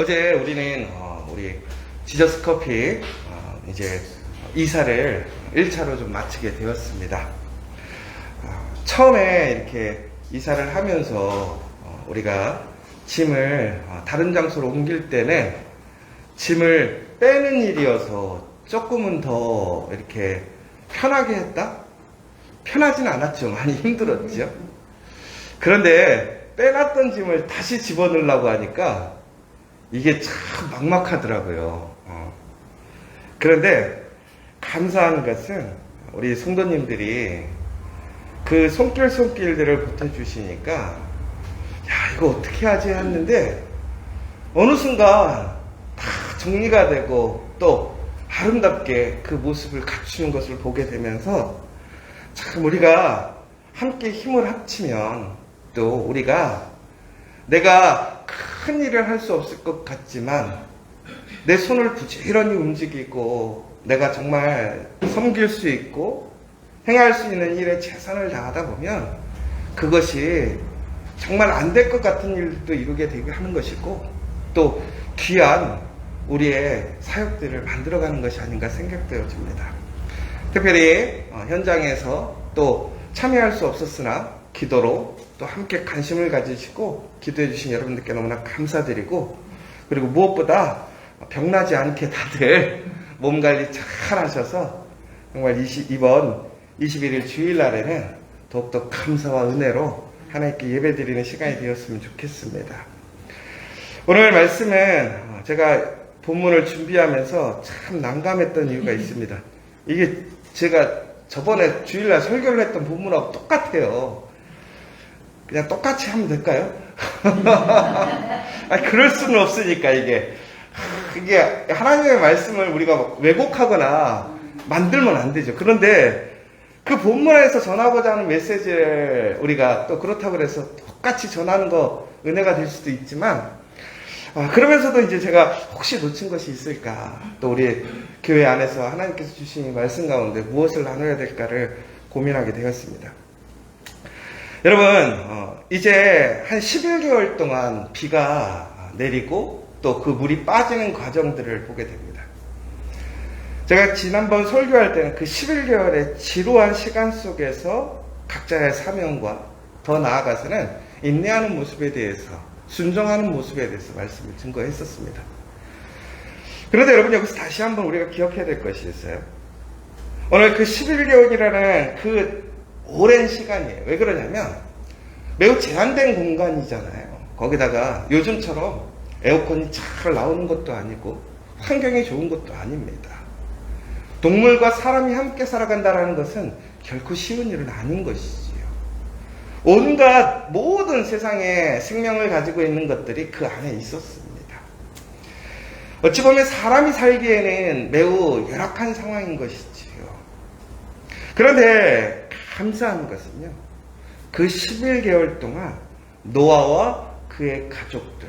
어제 우리는 어, 우리 지저스 커피 어, 이제 이사를 1차로 좀 마치게 되었습니다. 어, 처음에 이렇게 이사를 하면서 어, 우리가 짐을 어, 다른 장소로 옮길 때는 짐을 빼는 일이어서 조금은 더 이렇게 편하게 했다? 편하진 않았죠. 많이 힘들었죠. 그런데 빼놨던 짐을 다시 집어넣으려고 하니까 이게 참 막막하더라고요. 어. 그런데 감사한 것은 우리 성도님들이 그 손길 손길들을 보태주시니까 야 이거 어떻게 하지 했는데 어느 순간 다 정리가 되고 또 아름답게 그 모습을 갖추는 것을 보게 되면서 참 우리가 함께 힘을 합치면 또 우리가 내가 큰 일을 할 수 없을 것 같지만 내 손을 부지런히 움직이고 내가 정말 섬길 수 있고 행할 수 있는 일에 최선을 다하다 보면 그것이 정말 안 될 것 같은 일도 이루게 되게 하는 것이고 또 귀한 우리의 사역들을 만들어가는 것이 아닌가 생각되어집니다. 특별히 어, 현장에서 또 참여할 수 없었으나 기도로 또 함께 관심을 가지시고 기도해 주신 여러분들께 너무나 감사드리고 그리고 무엇보다 병나지 않게 다들 몸 관리 잘 하셔서 정말 20, 이번 21일 주일날에는 더욱더 감사와 은혜로 하나님께 예배 드리는 시간이 되었으면 좋겠습니다. 오늘 말씀은 어, 제가 본문을 준비하면서 참 난감했던 이유가 있습니다. 이게 제가 저번에 주일날 설교를 했던 본문하고 똑같아요. 그냥 똑같이 하면 될까요? 아, 그럴 수는 없으니까 이게 이게 하나님의 말씀을 우리가 막 왜곡하거나 만들면 안 되죠. 그런데 그 본문에서 전하고자 하는 메시지를 우리가 또 그렇다고 해서 똑같이 전하는 거 은혜가 될 수도 있지만 아, 그러면서도 이제 제가 혹시 놓친 것이 있을까 또 우리 교회 안에서 하나님께서 주신 말씀 가운데 무엇을 나눠야 될까를 고민하게 되었습니다. 여러분 어, 이제 한 11개월 동안 비가 내리고 또 그 물이 빠지는 과정들을 보게 됩니다. 제가 지난번 설교할 때는 그 11개월의 지루한 시간 속에서 각자의 사명과 더 나아가서는 인내하는 모습에 대해서 순종하는 모습에 대해서 말씀을 증거했었습니다. 그런데 여러분 여기서 다시 한번 우리가 기억해야 될 것이 있어요. 오늘 그 11개월이라는 그 오랜 시간이에요. 왜 그러냐면 매우 제한된 공간이잖아요. 거기다가 요즘처럼 에어컨이 잘 나오는 것도 아니고 환경이 좋은 것도 아닙니다. 동물과 사람이 함께 살아간다는 것은 결코 쉬운 일은 아닌 것이지요. 온갖 모든 세상에 생명을 가지고 있는 것들이 그 안에 있었습니다. 어찌 보면 사람이 살기에는 매우 열악한 상황인 것이지요. 그런데 감사한 것은요. 그 11개월 동안 노아와 그의 가족들,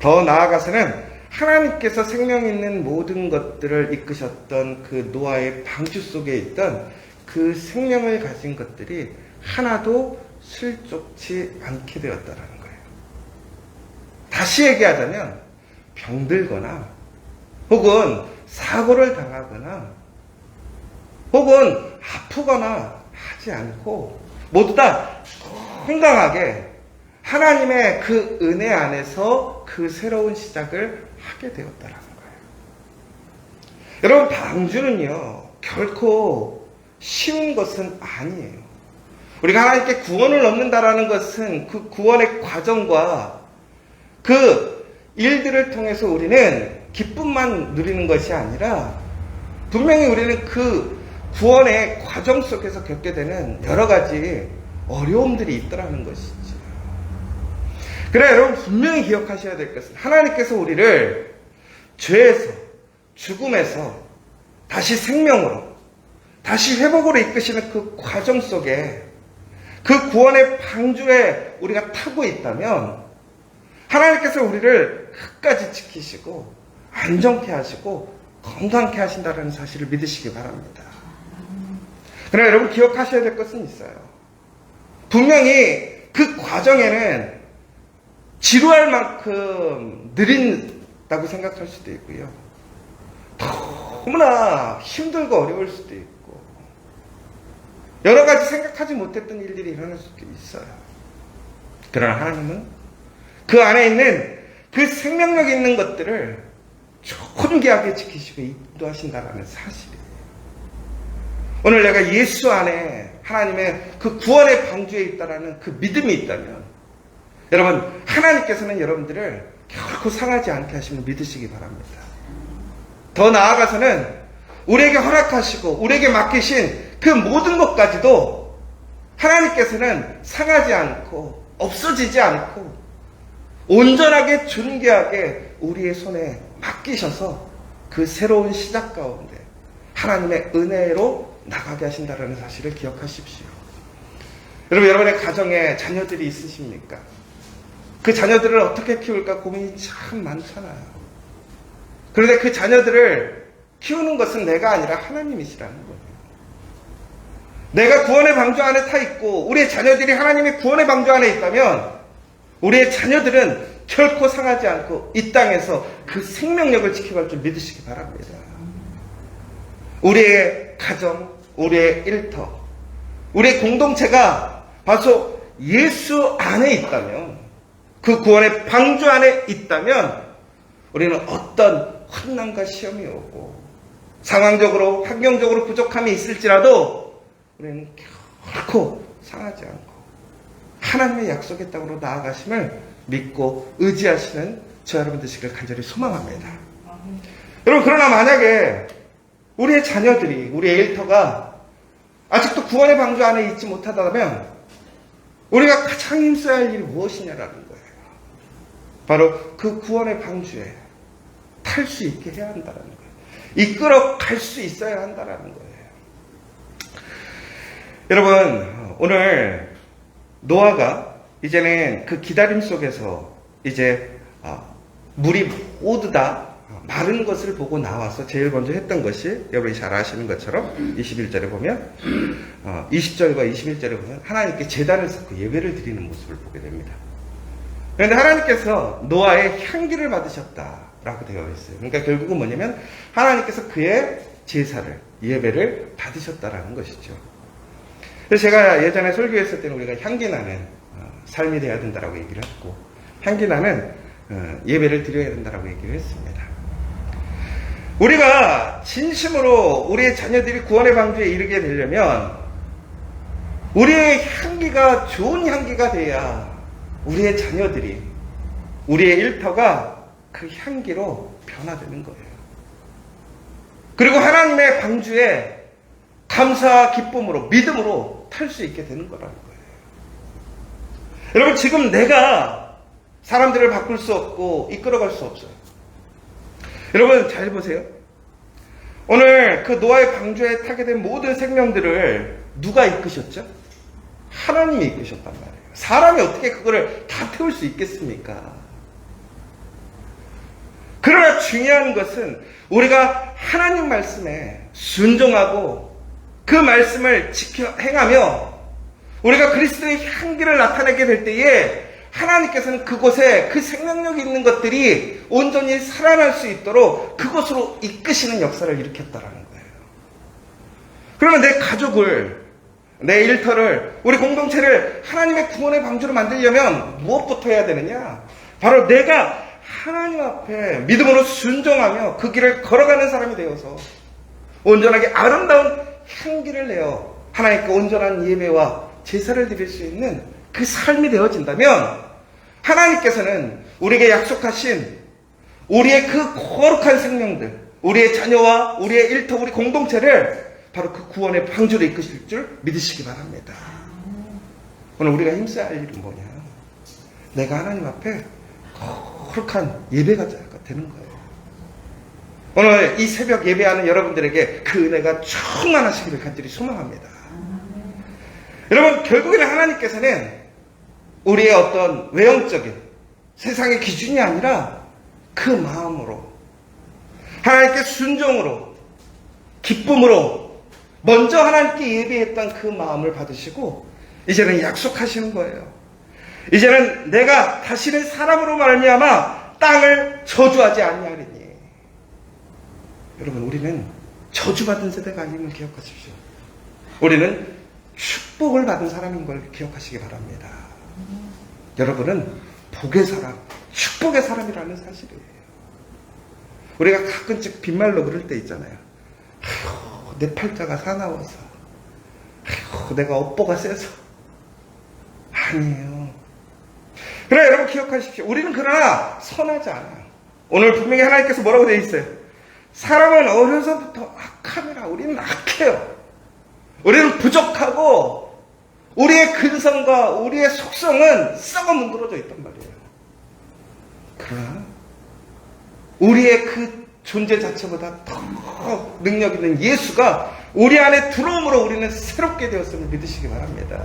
더 나아가서는 하나님께서 생명 있는 모든 것들을 이끄셨던 그 노아의 방주 속에 있던 그 생명을 가진 것들이 하나도 슬쩍지 않게 되었다라는 거예요. 다시 얘기하자면 병들거나 혹은 사고를 당하거나 혹은 아프거나 하지 않고 모두 다 건강하게 하나님의 그 은혜 안에서 그 새로운 시작을 하게 되었다라는 거예요. 여러분 방주는요 결코 쉬운 것은 아니에요. 우리가 하나님께 구원을 얻는다라는 것은 그 구원의 과정과 그 일들을 통해서 우리는 기쁨만 누리는 것이 아니라 분명히 우리는 그 구원의 과정 속에서 겪게 되는 여러 가지 어려움들이 있더라는 것이죠. 그래 여러분 분명히 기억하셔야 될 것은 하나님께서 우리를 죄에서 죽음에서 다시 생명으로 다시 회복으로 이끄시는 그 과정 속에 그 구원의 방주에 우리가 타고 있다면 하나님께서 우리를 끝까지 지키시고 안정케 하시고 건강케 하신다는 사실을 믿으시기 바랍니다. 그러나 여러분 기억하셔야 될 것은 있어요. 분명히 그 과정에는 지루할 만큼 느린다고 생각할 수도 있고요. 너무나 힘들고 어려울 수도 있고, 여러 가지 생각하지 못했던 일들이 일어날 수도 있어요. 그러나 하나님은 그 안에 있는 그 생명력 있는 것들을 존귀하게 지키시고 인도하신다는 사실이에요. 오늘 내가 예수 안에 하나님의 그 구원의 방주에 있다라는 그 믿음이 있다면 여러분 하나님께서는 여러분들을 결코 상하지 않게 하심을 믿으시기 바랍니다. 더 나아가서는 우리에게 허락하시고 우리에게 맡기신 그 모든 것까지도 하나님께서는 상하지 않고 없어지지 않고 온전하게 존귀하게 우리의 손에 맡기셔서 그 새로운 시작 가운데 하나님의 은혜로 나가게 하신다는 사실을 기억하십시오. 여러분, 여러분의 가정에 자녀들이 있으십니까? 그 자녀들을 어떻게 키울까 고민이 참 많잖아요. 그런데 그 자녀들을 키우는 것은 내가 아니라 하나님이시라는 거예요. 내가 구원의 방주 안에 타 있고 우리의 자녀들이 하나님의 구원의 방주 안에 있다면 우리의 자녀들은 결코 상하지 않고 이 땅에서 그 생명력을 지켜갈 줄 믿으시기 바랍니다. 우리의 가정, 우리의 일터, 우리의 공동체가 바로 예수 안에 있다면 그 구원의 방주 안에 있다면 우리는 어떤 환난과 시험이 오고 상황적으로 환경적으로 부족함이 있을지라도 우리는 결코 상하지 않고 하나님의 약속의 땅으로 나아가심을 믿고 의지하시는 저 여러분 되시길 간절히 소망합니다. 여러분 그러나 만약에 우리의 자녀들이 우리의 일터가 아직도 구원의 방주 안에 있지 못하다면 우리가 가장 힘써야 할 일이 무엇이냐라는 거예요. 바로 그 구원의 방주에 탈 수 있게 해야 한다는 거예요. 이끌어 갈 수 있어야 한다는 거예요. 여러분 오늘 노아가 이제는 그 기다림 속에서 이제 아, 물이 모두 다 마른 것을 보고 나와서 제일 먼저 했던 것이 여러분이 잘 아시는 것처럼 21절에 보면 20절과 21절에 보면 하나님께 제단을 쌓고 예배를 드리는 모습을 보게 됩니다. 그런데 하나님께서 노아의 향기를 받으셨다라고 되어 있어요. 그러니까 결국은 뭐냐면 하나님께서 그의 제사를 예배를 받으셨다라는 것이죠. 그래서 제가 예전에 설교했을 때는 우리가 향기 나는 어, 삶이 돼야 된다라고 얘기를 했고 향기 나는 어, 예배를 드려야 된다라고 얘기를 했습니다. 우리가 진심으로 우리의 자녀들이 구원의 방주에 이르게 되려면 우리의 향기가 좋은 향기가 돼야 우리의 자녀들이 우리의 일터가 그 향기로 변화되는 거예요. 그리고 하나님의 방주에 감사와 기쁨으로 믿음으로 탈 수 있게 되는 거라는 거예요. 여러분 지금 내가 사람들을 바꿀 수 없고 이끌어갈 수 없어요. 여러분 잘 보세요. 오늘 그 노아의 방주에 타게 된 모든 생명들을 누가 이끄셨죠? 하나님이 이끄셨단 말이에요. 사람이 어떻게 그거를 다 태울 수 있겠습니까? 그러나 중요한 것은 우리가 하나님 말씀에 순종하고 그 말씀을 지켜 행하며 우리가 그리스도의 향기를 나타내게 될 때에 하나님께서는 그곳에 그 생명력이 있는 것들이 온전히 살아날 수 있도록 그곳으로 이끄시는 역사를 일으켰다라는 거예요. 그러면 내 가족을, 내 일터를, 우리 공동체를 하나님의 구원의 방주로 만들려면 무엇부터 해야 되느냐? 바로 내가 하나님 앞에 믿음으로 순종하며 그 길을 걸어가는 사람이 되어서 온전하게 아름다운 향기를 내어 하나님께 온전한 예배와 제사를 드릴 수 있는 그 삶이 되어진다면 하나님께서는 우리에게 약속하신 우리의 그 거룩한 생명들, 우리의 자녀와 우리의 일터, 우리 공동체를 바로 그 구원의 방주로 이끄실 줄 믿으시기 바랍니다. 오늘 우리가 힘써야 할 일은 뭐냐? 내가 하나님 앞에 거룩한 예배가 되는 거예요. 오늘 이 새벽 예배하는 여러분들에게 그 은혜가 충만하시기를 간절히 소망합니다. 여러분, 결국에는 하나님께서는 우리의 어떤 외형적인 세상의 기준이 아니라 그 마음으로 하나님께 순종으로 기쁨으로 먼저 하나님께 예배했던 그 마음을 받으시고 이제는 약속하시는 거예요. 이제는 내가 다시는 사람으로 말미암아 땅을 저주하지 아니하리니. 여러분 우리는 저주받은 세대가 아님을 기억하십시오. 우리는 축복을 받은 사람인 걸 기억하시기 바랍니다. 여러분은 복의 사람, 축복의 사람이라는 사실이에요. 우리가 가끔씩 빈말로 그럴 때 있잖아요. 아휴, 내 팔자가 사나워서. 아휴, 내가 업보가 세서. 아니에요. 그래, 여러분 기억하십시오. 우리는 그러나 선하지 않아요. 오늘 분명히 하나님께서 뭐라고 되어 있어요? 사람은 어려서부터 악함이라. 우리는 악해요. 우리는 부족하고, 우리의 근성과 우리의 속성은 썩어 문드러져 있단 말이에요. 그러나, 우리의 그 존재 자체보다 더 능력 있는 예수가 우리 안에 들어옴으로 우리는 새롭게 되었음을 믿으시기 바랍니다.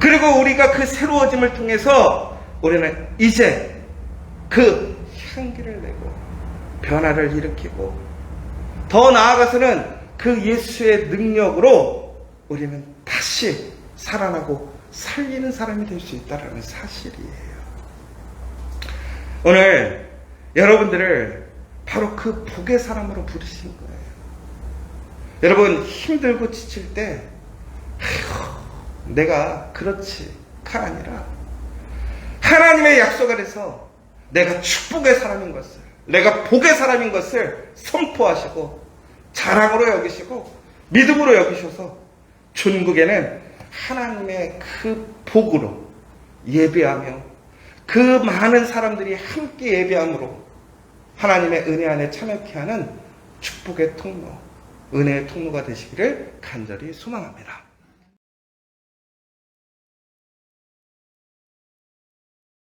그리고 우리가 그 새로워짐을 통해서 우리는 이제 그 향기를 내고 변화를 일으키고 더 나아가서는 그 예수의 능력으로 우리는 다시 살아나고 살리는 사람이 될 수 있다는 사실이에요. 오늘 여러분들을 바로 그 복의 사람으로 부르신 거예요. 여러분 힘들고 지칠 때 아휴, 내가 그렇지가 아니라 하나님의 약속 아래서 내가 축복의 사람인 것을 내가 복의 사람인 것을 선포하시고 자랑으로 여기시고 믿음으로 여기셔서 중국에는 하나님의 그 복으로 예배하며 그 많은 사람들이 함께 예배함으로 하나님의 은혜 안에 참여케 하는 축복의 통로, 은혜의 통로가 되시기를 간절히 소망합니다.